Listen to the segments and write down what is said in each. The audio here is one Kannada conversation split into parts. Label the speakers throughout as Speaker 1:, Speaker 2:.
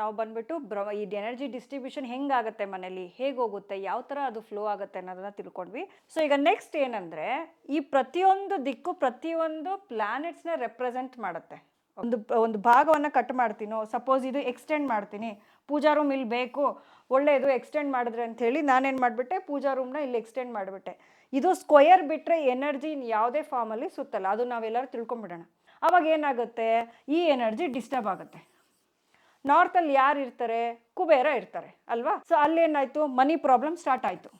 Speaker 1: ನಾವು ಬಂದ್ಬಿಟ್ಟು ಬ್ರ ಎನರ್ಜಿ ಡಿಸ್ಟ್ರಿಬ್ಯೂಷನ್ ಹೆಂಗಾಗುತ್ತೆ ಮನೇಲಿ? ಹೇಗೆ ಹೋಗುತ್ತೆ? ಯಾವ ಥರ ಅದು ಫ್ಲೋ ಆಗುತ್ತೆ ಅನ್ನೋದನ್ನ ತಿಳ್ಕೊಂಡ್ವಿ. ಸೊ ಈಗ ನೆಕ್ಸ್ಟ್ ಏನಂದರೆ, ಈ ಪ್ರತಿಯೊಂದು ದಿಕ್ಕು ಪ್ರತಿಯೊಂದು ಪ್ಲ್ಯಾನೆಟ್ಸ್ನ ರೆಪ್ರೆಸೆಂಟ್ ಮಾಡುತ್ತೆ. ಒಂದು ಒಂದು ಭಾಗವನ್ನು ಕಟ್ ಮಾಡ್ತೀನೋ ಸಪೋಸ್ ಇದು ಎಕ್ಸ್ಟೆಂಡ್ ಮಾಡ್ತೀನಿ. ಪೂಜಾ ರೂಮ್ ಇಲ್ಲಿ ಬೇಕು ಒಳ್ಳೆಯದು ಎಕ್ಸ್ಟೆಂಡ್ ಮಾಡಿದ್ರೆ ಅಂತ ಹೇಳಿ ನಾನೇನು ಮಾಡಿಬಿಟ್ಟೆ? ಪೂಜಾ ರೂಮ್ನ ಇಲ್ಲಿ ಎಕ್ಸ್ಟೆಂಡ್ ಮಾಡಿಬಿಟ್ಟೆ. ಇದು ಸ್ಕ್ವಯರ್ ಬಿಟ್ಟರೆ ಎನರ್ಜಿ ಯಾವುದೇ ಫಾರ್ಮಲ್ಲಿ ಸುತ್ತಲ್ಲ. ಅದು ನಾವೆಲ್ಲರೂ ತಿಳ್ಕೊಂಬಿಡೋಣ. ಅವಾಗ ಏನಾಗುತ್ತೆ? ಈ ಎನರ್ಜಿ ಡಿಸ್ಟರ್ಬ್ ಆಗುತ್ತೆ. ನಾರ್ತಲ್ಲಿ ಯಾರು ಇರ್ತಾರೆ? ಕುಬೇರ ಇರ್ತಾರೆ, ಅಲ್ವಾ? ಸೊ ಅಲ್ಲೇನಾಯ್ತು ಮನಿ ಪ್ರಾಬ್ಲಮ್ ಸ್ಟಾರ್ಟ್ ಆಯಿತು.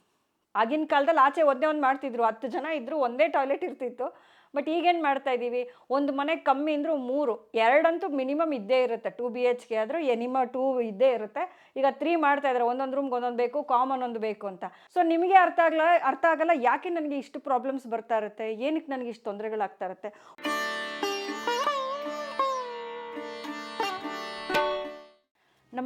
Speaker 1: ಆಗಿನ ಕಾಲದಲ್ಲಿ ಆಚೆ ಒಂದೇ ಒಂದು ಮಾಡ್ತಿದ್ರು. ಹತ್ತು ಜನ ಇದ್ದರು ಒಂದೇ ಟಾಯ್ಲೆಟ್ ಇರ್ತಿತ್ತು. ಬಟ್ ಈಗೇನು ಮಾಡ್ತಾ ಇದ್ದೀವಿ ಒಂದು ಮನೆ ಕಮ್ಮಿ ಅಂದರೂ ಮೂರು. ಎರಡಂತೂ ಮಿನಿಮಮ್ ಇದ್ದೇ ಇರುತ್ತೆ. ಟೂ ಬಿ ಎಚ್ ಕೆ ಆದರೂ ಎನಿಮ ಟೂ ಇದ್ದೇ ಇರುತ್ತೆ. ಈಗ ತ್ರೀ ಮಾಡ್ತಾ ಇದ್ದಾರೆ ಒಂದೊಂದು ರೂಮ್ಗೆ ಒಂದೊಂದು ಬೇಕು ಕಾಮನ್ ಒಂದು ಬೇಕು ಅಂತ. ಸೊ ನಿಮಗೆ ಅರ್ಥ ಆಗಲ್ಲ ಅರ್ಥ ಆಗಲ್ಲ? ಯಾಕೆ ನನಗೆ ಇಷ್ಟು ಪ್ರಾಬ್ಲಮ್ಸ್ ಬರ್ತಾ ಇರುತ್ತೆ? ಏನಕ್ಕೆ ನನಗೆ ಇಷ್ಟು ತೊಂದರೆಗಳಾಗ್ತಾ ಇರುತ್ತೆ?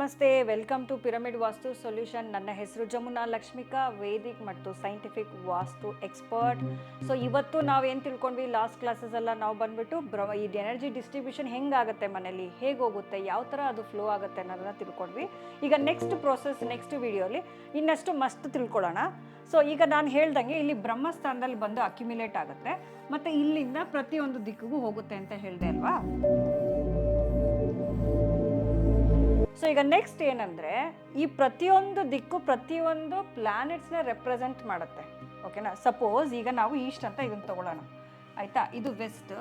Speaker 1: ನಮಸ್ತೆ welcome to pyramid vastu solution ನನ್ನ ಹೆಸರು ಜಮುನಾ ಲಕ್ಷ್ಮಿಕಾ, ವೇದಿಕ್ ಮತ್ತು ಸೈಂಟಿಫಿಕ್ ವಾಸ್ತು ಎಕ್ಸ್ಪರ್ಟ್ ಸೊ ಇವತ್ತು ನಾವೇನು ತಿಳ್ಕೊಂಡ್ವಿ? ಲಾಸ್ಟ್ ಕ್ಲಾಸಸ್ ಎಲ್ಲ ನಾವು ಬಂದ್ಬಿಟ್ಟು ಬ್ರ, ಈ ಎನರ್ಜಿ ಡಿಸ್ಟ್ರಿಬ್ಯೂಷನ್ ಹೆಂಗಾಗುತ್ತೆ ಮನೇಲಿ? ಹೇಗೆ ಹೋಗುತ್ತೆ? ಯಾವ ಥರ ಅದು ಫ್ಲೋ ಆಗುತ್ತೆ ಅನ್ನೋದನ್ನ ತಿಳ್ಕೊಂಡ್ವಿ. ಈಗ ನೆಕ್ಸ್ಟ್ ಪ್ರೋಸೆಸ್ ನೆಕ್ಸ್ಟ್ ವಿಡಿಯೋಲಿ ಇನ್ನಷ್ಟು ಮಸ್ತ್ ತಿಳ್ಕೊಳ್ಳೋಣ. ಸೊ ಈಗ ನಾನು ಹೇಳ್ದಂಗೆ ಇಲ್ಲಿ ಬ್ರಹ್ಮಸ್ಥಾನದಲ್ಲಿ ಬಂದು ಅಕ್ಯುಮಿಲೇಟ್ ಆಗುತ್ತೆ. ಮತ್ತು ಇಲ್ಲಿಂದ ಪ್ರತಿಯೊಂದು ದಿಕ್ಕಿಗೂ ಹೋಗುತ್ತೆ ಅಂತ ಹೇಳಿದೆ ಅಲ್ವಾ? ಸೊ ಈಗ ನೆಕ್ಸ್ಟ್ ಏನಂದರೆ ಈ ಪ್ರತಿಯೊಂದು ದಿಕ್ಕು ಪ್ರತಿಯೊಂದು ಪ್ಲಾನೆಟ್ಸ್ನ ರೆಪ್ರೆಸೆಂಟ್ ಮಾಡುತ್ತೆ. ಓಕೆನಾ ಸಪೋಸ್ ಈಗ ನಾವು ಈಸ್ಟ್ ಅಂತ ಇದನ್ನ ತಗೊಳ್ಳೋಣ. ಆಯಿತಾ? ಇದು ವೆಸ್ಟ್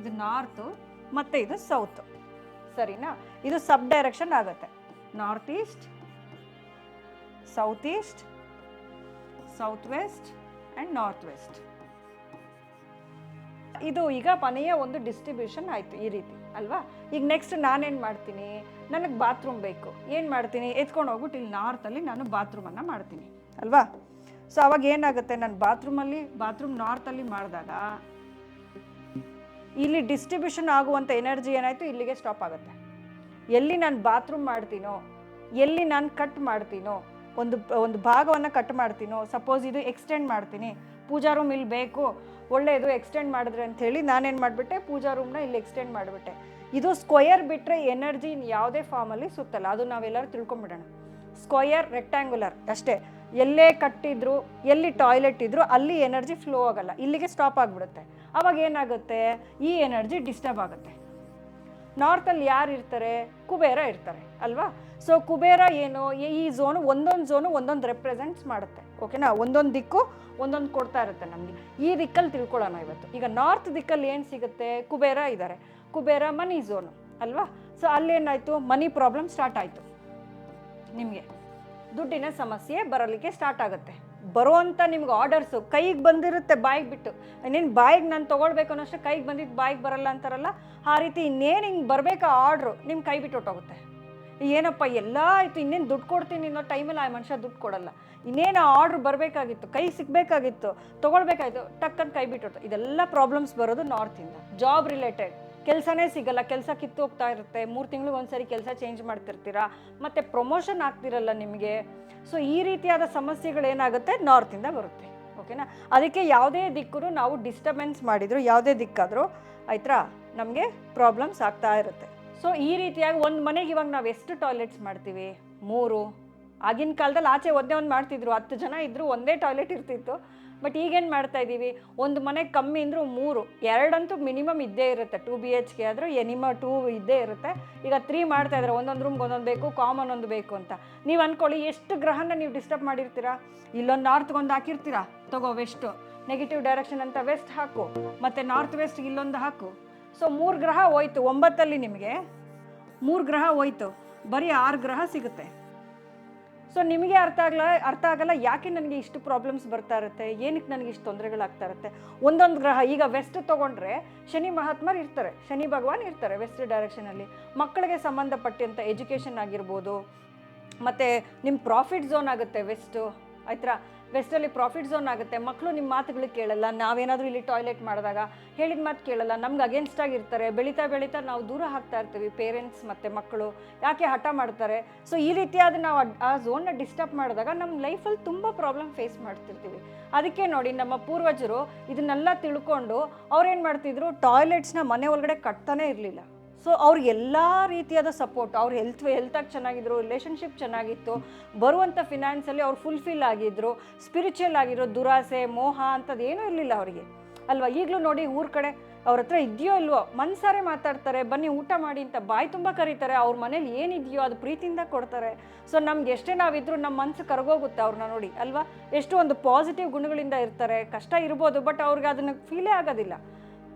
Speaker 1: ಇದು ನಾರ್ತು ಮತ್ತು ಇದು ಸೌತ್ ಸರಿನಾ? ಇದು ಸಬ್ ಡೈರೆಕ್ಷನ್ ಆಗುತ್ತೆ. North east south east south west and north west ಇದು ಈಗ ಮನೆಯ ಒಂದು ಡಿಸ್ಟ್ರಿಬ್ಯೂಷನ್ ಆಯಿತು ಈ ರೀತಿ, ಅಲ್ವಾ? ಈಗ ನೆಕ್ಸ್ಟ್ ನಾನೇನು ಮಾಡ್ತೀನಿ? ನನಗೆ ಬಾತ್ರೂಮ್ ಬೇಕು. ಏನು ಮಾಡ್ತೀನಿ? ಎತ್ಕೊಂಡು ಹೋಗ್ಬಿಟ್ಟು ಇಲ್ಲಿ ನಾರ್ತಲ್ಲಿ ನಾನು ಬಾತ್ರೂಮನ್ನು ಮಾಡ್ತೀನಿ, ಅಲ್ವಾ? ಸೊ ಅವಾಗ ಏನಾಗುತ್ತೆ? ನಾನು ಬಾತ್ರೂಮಲ್ಲಿ ಬಾತ್ರೂಮ್ ನಾರ್ತಲ್ಲಿ ಮಾಡಿದಾಗ ಇಲ್ಲಿ ಡಿಸ್ಟ್ರಿಬ್ಯೂಷನ್ ಆಗುವಂಥ ಎನರ್ಜಿ ಏನಾಯಿತು? ಇಲ್ಲಿಗೆ ಸ್ಟಾಪ್ ಆಗುತ್ತೆ. ಎಲ್ಲಿ ನಾನು ಬಾತ್ರೂಮ್ ಮಾಡ್ತೀನೋ, ಎಲ್ಲಿ ನಾನು ಕಟ್ ಮಾಡ್ತೀನೋ, ಒಂದು ಒಂದು ಭಾಗವನ್ನು ಕಟ್ ಮಾಡ್ತೀನೋ ಸಪೋಸ್ ಇದು ಎಕ್ಸ್ಟೆಂಡ್ ಮಾಡ್ತೀನಿ. ಪೂಜಾ ರೂಮ್ ಇಲ್ಲಿ ಬೇಕು. ಒಳ್ಳೆಯದು ಎಕ್ಸ್ಟೆಂಡ್ ಮಾಡಿದ್ರೆ ಅಂತ ಹೇಳಿ ನಾನೇನು ಮಾಡಿಬಿಟ್ಟೆ, ಪೂಜಾ ರೂಮ್ನ ಇಲ್ಲಿ ಎಕ್ಸ್ಟೆಂಡ್ ಮಾಡಿಬಿಟ್ಟೆ. ಇದು ಸ್ಕ್ವಯರ್ ಬಿಟ್ಟರೆ ಎನರ್ಜಿ ಯಾವುದೇ ಫಾರ್ಮಲ್ಲಿ ಸುತ್ತಲ್ಲ, ಅದು ನಾವೆಲ್ಲರೂ ತಿಳ್ಕೊಂಬಿಡೋಣ. ಸ್ಕ್ವಯರ್ ರೆಕ್ಟ್ಯಾಂಗ್ಯುಲರ್ ಅಷ್ಟೇ. ಎಲ್ಲೇ ಕಟ್ಟಿದ್ರು, ಎಲ್ಲಿ ಟಾಯ್ಲೆಟ್ ಇದ್ರು ಅಲ್ಲಿ ಎನರ್ಜಿ ಫ್ಲೋ ಆಗಲ್ಲ, ಇಲ್ಲಿಗೆ ಸ್ಟಾಪ್ ಆಗಿಬಿಡುತ್ತೆ. ಅವಾಗ ಏನಾಗುತ್ತೆ? ಈ ಎನರ್ಜಿ ಡಿಸ್ಟರ್ಬ್ ಆಗುತ್ತೆ. ನಾರ್ತಲ್ಲಿ ಯಾರು ಇರ್ತಾರೆ? ಕುಬೇರ ಇರ್ತಾರೆ, ಅಲ್ವಾ? ಸೊ ಕುಬೇರ ಏನು? ಈ- ಝೋನು ಒಂದೊಂದು ಝೋನು ಒಂದೊಂದು ರೆಪ್ರೆಸೆಂಟ್ಸ್ ಮಾಡುತ್ತೆ ಓಕೆನಾ ಒಂದೊಂದು ದಿಕ್ಕು ಒಂದೊಂದು ಕೊಡ್ತಾ ಇರುತ್ತೆ ನಮಗೆ. ಈ ದಿಕ್ಕಲ್ಲಿ ತಿಳ್ಕೊಳ್ಳೋಣ ಇವತ್ತು. ಈಗ ನಾರ್ತ್ ದಿಕ್ಕಲ್ಲಿ ಏನು ಸಿಗುತ್ತೆ? ಕುಬೇರ ಇದ್ದಾರೆ ಕುಬೇರ ಮನಿ ಝೋನು ಅಲ್ವಾ? ಸೊ ಅಲ್ಲೇನಾಯಿತು? ಮನಿ ಪ್ರಾಬ್ಲಮ್ ಸ್ಟಾರ್ಟ್ ಆಯಿತು. ನಿಮಗೆ. ದುಡ್ಡಿನ ಸಮಸ್ಯೆ ಬರಲಿಕ್ಕೆ ಸ್ಟಾರ್ಟ್ ಆಗುತ್ತೆ. ಬರುವಂಥ ನಿಮ್ಗೆ ಆರ್ಡರ್ಸು ಕೈಗೆ ಬಂದಿರುತ್ತೆ ಬಾಯಿಗೆ ಬಿಟ್ಟು. ಇನ್ನೇನು ಬಾಯಿಗೆ ನಾನು ತೊಗೊಳ್ಬೇಕು ಅನ್ನೋಷ್ಟು ಕೈಗೆ ಬಂದಿದ್ದು ಬಾಯಿಗೆ ಬರಲ್ಲ ಅಂತಾರಲ್ಲ, ಆ ರೀತಿ ಇನ್ನೇನು ಹಿಂಗೆ ಬರಬೇಕಾ ಆರ್ಡ್ರು ನಿಮ್ಮ ಕೈ ಬಿಟ್ಟು ಹೊಟ್ಟೋಗುತ್ತೆ ಏನಪ್ಪ, ಎಲ್ಲ ಆಯಿತು, ಇನ್ನೇನು ದುಡ್ಡು ಕೊಡ್ತೀನಿ ಅನ್ನೋ ಟೈಮಲ್ಲಿ ಆ ಮನುಷ್ಯ ದುಡ್ಡು ಕೊಡಲ್ಲ. ಇನ್ನೇನು ಆರ್ಡ್ರ್ ಬರಬೇಕಾಗಿತ್ತು, ಕೈ ಸಿಗಬೇಕಾಗಿತ್ತು ತೊಗೊಳ್ಬೇಕಾಯ್ತು ಟಕ್ಕಂತ ಕೈ ಬಿಟ್ಟು ಇದೆಲ್ಲ ಪ್ರಾಬ್ಲಮ್ಸ್ ಬರೋದು ನಾರ್ತಿಂದ ಜಾಬ್ ರಿಲೇಟೆಡ್ ಕೆಲಸನೇ ಸಿಗಲ್ಲ, ಕೆಲಸ ಕಿತ್ತು ಹೋಗ್ತಾ ಇರುತ್ತೆ, ಮೂರು ತಿಂಗಳಿಗೆ ಒಂದ್ಸರಿ ಕೆಲಸ ಚೇಂಜ್ ಮಾಡ್ತಿರ್ತೀರಾ? ಮತ್ತು ಪ್ರಮೋಷನ್ ಆಗ್ತಿರಲ್ಲ ನಿಮಗೆ. ಸೊ ಈ ರೀತಿಯಾದ ಸಮಸ್ಯೆಗಳೇನಾಗುತ್ತೆ? ನಾರ್ತಿಂದ ಬರುತ್ತೆ. ಓಕೆನಾ ಅದಕ್ಕೆ ಯಾವುದೇ ದಿಕ್ಕೂ ನಾವು ಡಿಸ್ಟರ್ಬೆನ್ಸ್ ಮಾಡಿದ್ರು, ಯಾವುದೇ ದಿಕ್ಕಾದರೂ ಆಯ್ತಾ ನಮಗೆ ಪ್ರಾಬ್ಲಮ್ಸ್ ಆಗ್ತಾ ಇರುತ್ತೆ. ಸೊ ಈ ರೀತಿಯಾಗಿ ಒಂದು ಮನೆಗೆ ಇವಾಗ ನಾವು ಎಷ್ಟು ಟಾಯ್ಲೆಟ್ಸ್ ಮಾಡ್ತೀವಿ? ಮೂರು. ಆಗಿನ ಕಾಲದಲ್ಲಿ ಆಚೆ ಒಂದೇ ಒಂದು ಮಾಡ್ತಿದ್ರು. ಹತ್ತು ಜನ ಇದ್ದರೂ ಒಂದೇ ಟಾಯ್ಲೆಟ್ ಇರ್ತಿತ್ತು. ಬಟ್ ಈಗೇನು ಮಾಡ್ತಾ ಇದ್ದೀವಿ ಒಂದು ಮನೆ ಕಮ್ಮಿ ಅಂದರೂ ಮೂರು. ಎರಡಂತೂ ಮಿನಿಮಮ್ ಇದ್ದೇ ಇರುತ್ತೆ. ಟೂ ಬಿ ಎಚ್ ಕೆ ಆದರೂ ಎನಿಮ ಟೂ ಇದ್ದೇ ಇರುತ್ತೆ. ಈಗ ತ್ರೀ ಮಾಡ್ತಾ ಇದ್ದಾರೆ. ಒಂದೊಂದು ರೂಮ್ಗೆ ಒಂದೊಂದು ಬೇಕು ಕಾಮನ್ ಒಂದು ಬೇಕು ಅಂತ. ನೀವು ಅಂದ್ಕೊಳ್ಳಿ ಎಷ್ಟು ಗ್ರಹನ ನೀವು ಡಿಸ್ಟರ್ಬ್ ಮಾಡಿರ್ತೀರಾ? ಇಲ್ಲೊಂದು ನಾರ್ತ್ಗೆ ಒಂದು ಹಾಕಿರ್ತೀರಾ? ತಗೋ ವೆಸ್ಟು ನೆಗೆಟಿವ್ ಡೈರೆಕ್ಷನ್ ಅಂತ ವೆಸ್ಟ್ ಹಾಕು. ಮತ್ತು ನಾರ್ತ್ ವೆಸ್ಟ್ ಇಲ್ಲೊಂದು ಹಾಕು. ಸೊ ಮೂರು ಗ್ರಹ ಹೋಯ್ತು. ಒಂಬತ್ತಲ್ಲಿ ನಿಮಗೆ ಮೂರು ಗ್ರಹ ಹೋಯ್ತು. ಬರೀ ಆರು ಗ್ರಹ ಸಿಗುತ್ತೆ. ಸೊ ನಿಮಗೆ ಅರ್ಥ ಆಗಲ್ಲ ಅರ್ಥ ಆಗಲ್ಲ, ಯಾಕೆ ನನಗೆ ಇಷ್ಟು ಪ್ರಾಬ್ಲಮ್ಸ್ ಬರ್ತಾ ಇರುತ್ತೆ? ಏನಕ್ಕೆ ನನಗೆ ಇಷ್ಟು ತೊಂದರೆಗಳಾಗ್ತಾ ಇರುತ್ತೆ? ಒಂದೊಂದು ಗ್ರಹ, ಈಗ ವೆಸ್ಟ್ ತೊಗೊಂಡ್ರೆ ಶನಿ ಮಹಾತ್ಮರು ಇರ್ತಾರೆ. ಶನಿ ಭಗವಾನ್ ಇರ್ತಾರೆ ವೆಸ್ಟ್ ಡೈರೆಕ್ಷನಲ್ಲಿ ಮಕ್ಕಳಿಗೆ ಸಂಬಂಧಪಟ್ಟಂಥ ಎಜುಕೇಷನ್ ಆಗಿರ್ಬೋದು, ಮತ್ತು ನಿಮ್ಮ ಪ್ರಾಫಿಟ್ ಝೋನ್ ಆಗುತ್ತೆ ವೆಸ್ಟು ಆಯ್ತಾ? ವೆಸ್ಟಲ್ಲಿ ಪ್ರಾಫಿಟ್ ಝೋನ್ ಆಗುತ್ತೆ. ಮಕ್ಕಳು ನಿಮ್ಮ ಮಾತುಗಳು ಕೇಳಲ್ಲ. ನಾವೇನಾದರೂ ಇಲ್ಲಿ ಟಾಯ್ಲೆಟ್ ಮಾಡಿದಾಗ ಹೇಳಿದ ಮಾತು ಕೇಳಲ್ಲ. ನಮ್ಗೆ ಅಗೇನ್ಸ್ಟ್ ಆಗಿರ್ತಾರೆ. ಬೆಳೀತಾ ಬೆಳೀತಾ ನಾವು ದೂರ ಹಾಕ್ತಾ ಇರ್ತೀವಿ. ಪೇರೆಂಟ್ಸ್ ಮತ್ತು ಮಕ್ಕಳು ಯಾಕೆ ಹಠ ಮಾಡ್ತಾರೆ? ಸೊ ಈ ರೀತಿಯಾದ ನಾವು ಆ ಝೋನ್ನ ಡಿಸ್ಟರ್ಬ್ ಮಾಡಿದಾಗ ನಮ್ಮ ಲೈಫಲ್ಲಿ ತುಂಬ ಪ್ರಾಬ್ಲಮ್ ಫೇಸ್ ಮಾಡ್ತಿರ್ತೀವಿ. ಅದಕ್ಕೆ ನೋಡಿ ನಮ್ಮ ಪೂರ್ವಜರು ಇದನ್ನೆಲ್ಲ ತಿಳ್ಕೊಂಡು ಅವ್ರೇನು ಮಾಡ್ತಿದ್ರು? ಟಾಯ್ಲೆಟ್ಸ್ನ ಮನೆ ಒಳಗಡೆ ಕಟ್ತಾನೇ ಇರಲಿಲ್ಲ. ಸೊ ಅವ್ರಿಗೆ ಎಲ್ಲ ರೀತಿಯಾದ ಸಪೋರ್ಟ್ ಅವ್ರ ಹೆಲ್ತ್ ಹೆಲ್ತಾಗಿ ಚೆನ್ನಾಗಿದ್ರು ರಿಲೇಷನ್ಶಿಪ್ ಚೆನ್ನಾಗಿತ್ತು ಬರುವಂಥ ಫಿನಾನ್ಸಲ್ಲಿ ಅವ್ರು ಫುಲ್ಫಿಲ್ ಆಗಿದ್ರು ಸ್ಪಿರಿಚುವಲ್ ಆಗಿರೋ ದುರಾಸೆ, ಮೋಹ ಅಂಥದ್ದು ಏನೂ ಇರಲಿಲ್ಲ ಅವರಿಗೆ. ಅಲ್ವಾ? ಈಗಲೂ ನೋಡಿ ಊರ ಕಡೆ ಅವ್ರ ಹತ್ರ ಇದೆಯೋ ಇಲ್ವೋ, ಮನ್ಸಾರೆ ಮಾತಾಡ್ತಾರೆ, ಬನ್ನಿ ಊಟ ಮಾಡಿ ಅಂತ ಬಾಯಿ ತುಂಬ ಕರೀತಾರೆ, ಅವ್ರ ಮನೇಲಿ ಏನಿದೆಯೋ ಅದು ಪ್ರೀತಿಯಿಂದ ಕೊಡ್ತಾರೆ. ಸೊ ನಮ್ಗೆ ಎಷ್ಟೇ ನಾವಿದ್ರು ನಮ್ಮ ಮನಸ್ಸು ಕರಗೋಗುತ್ತೆ ಅವ್ರನ್ನ ನೋಡಿ, ಅಲ್ವಾ? ಎಷ್ಟು ಒಂದು ಪಾಸಿಟಿವ್ ಗುಣಗಳಿಂದ ಇರ್ತಾರೆ, ಕಷ್ಟ ಇರ್ಬೋದು ಬಟ್ ಅವ್ರಿಗೆ ಅದನ್ನು ಫೀಲೇ ಆಗೋದಿಲ್ಲ.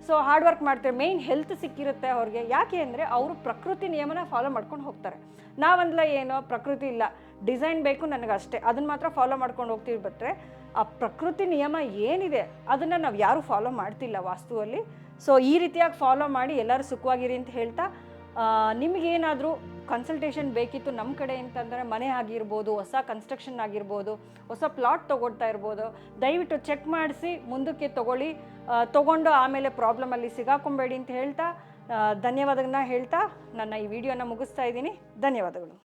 Speaker 1: ಸೊ ಹಾರ್ಡ್ ವರ್ಕ್ ಮಾಡ್ತಾರೆ ಮೇಯ್ನ್ ಹೆಲ್ತ್ ಸಿಕ್ಕಿರುತ್ತೆ ಅವ್ರಿಗೆ. ಯಾಕೆ ಅಂದರೆ ಅವರು ಪ್ರಕೃತಿ ನಿಯಮನ ಫಾಲೋ ಮಾಡ್ಕೊಂಡು ಹೋಗ್ತಾರೆ. ನಾವಂದ್ಲ ಏನೋ ಪ್ರಕೃತಿ ಇಲ್ಲ. ಡಿಸೈನ್ ಬೇಕು ನನಗೆ ಅಷ್ಟೇ ಅದನ್ನು ಮಾತ್ರ ಫಾಲೋ ಮಾಡ್ಕೊಂಡು ಹೋಗ್ತೀವಿ ಬಿಟ್ಟರೆ ಆ ಪ್ರಕೃತಿ ನಿಯಮ ಏನಿದೆ ಅದನ್ನು ನಾವು ಯಾರೂ ಫಾಲೋ ಮಾಡ್ತಿಲ್ಲ ವಾಸ್ತುವಲ್ಲಿ. ಸೊ ಈ ರೀತಿಯಾಗಿ ಫಾಲೋ ಮಾಡಿ ಎಲ್ಲರೂ ಸುಖವಾಗಿರಿ ಅಂತ ಹೇಳ್ತಾ ನಿಮಗೇನಾದರೂ ಕನ್ಸಲ್ಟೇಷನ್ ಬೇಕಿತ್ತು ನಮ್ಮ ಕಡೆ ಅಂತಂದರೆ ಮನೆ ಆಗಿರ್ಬೋದು, ಹೊಸ ಕನ್ಸ್ಟ್ರಕ್ಷನ್ ಆಗಿರ್ಬೋದು, ಹೊಸ ಪ್ಲಾಟ್ ತೊಗೊಳ್ತಾ ಇರ್ಬೋದು, ದಯವಿಟ್ಟು ಚೆಕ್ ಮಾಡಿಸಿ ಮುಂದಕ್ಕೆ ತೊಗೊಳ್ಳಿ. ತೊಗೊಂಡು ಆಮೇಲೆ ಪ್ರಾಬ್ಲಮಲ್ಲಿ ಸಿಗಾಕೊಂಬೇಡಿ ಅಂತ ಹೇಳ್ತಾ ಧನ್ಯವಾದಗಳನ್ನ ಹೇಳ್ತಾ ನನ್ನ ಈ ವಿಡಿಯೋನ ಮುಗಿಸ್ತಾ ಇದ್ದೀನಿ. ಧನ್ಯವಾದಗಳು.